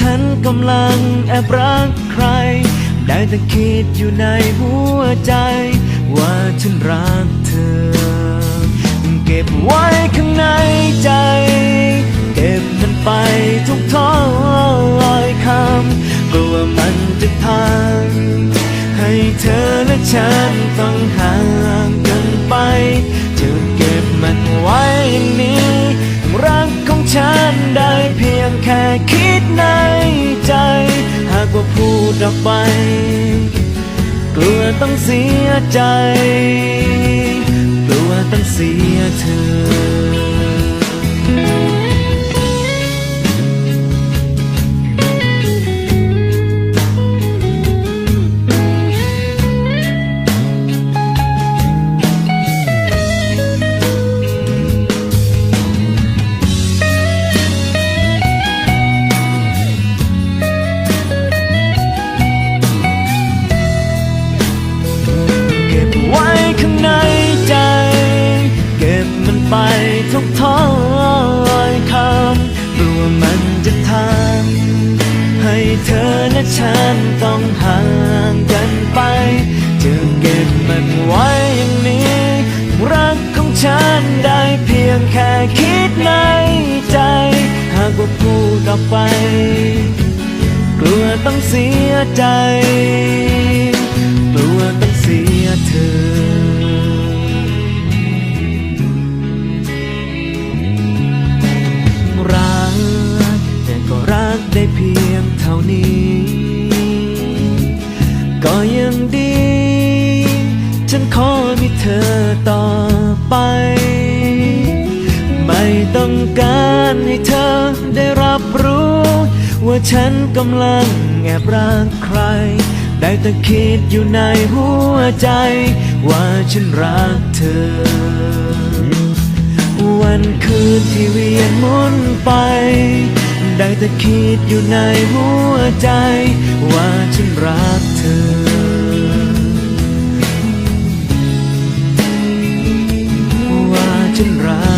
ฉันกำลังแอบรักใคร ได้แต่คิดอยู่ในหัวใจ ว่าฉันรักเธอ เก็บไว้ข้างในใจ เก็บมันไปทุกท้อลอยคำกลัวมันจะพัง ให้เธอและฉันต้องหา ดออกไป กลัวต้องเสียใจ กลัวต้องเสียเธอ และฉันต้องห่างกันไปจะเก็บมันไว้อย่างนี้ รักของฉันได้เพียงแค่คิดในใจ หากว่าพูดออกไป กลัวต้องเสียใจ ฉันขอมีเธอต่อไป ไม่ต้องการให้เธอได้รับรู้ ว่าฉันกำลังแอบรักใคร ได้แต่คิดอยู่ในหัวใจ ว่าฉันรักเธอ วันคืนที่เวียนหมุนไป ได้แต่คิดอยู่ในหัวใจ ว่าฉันรักเธอ ฉันรัก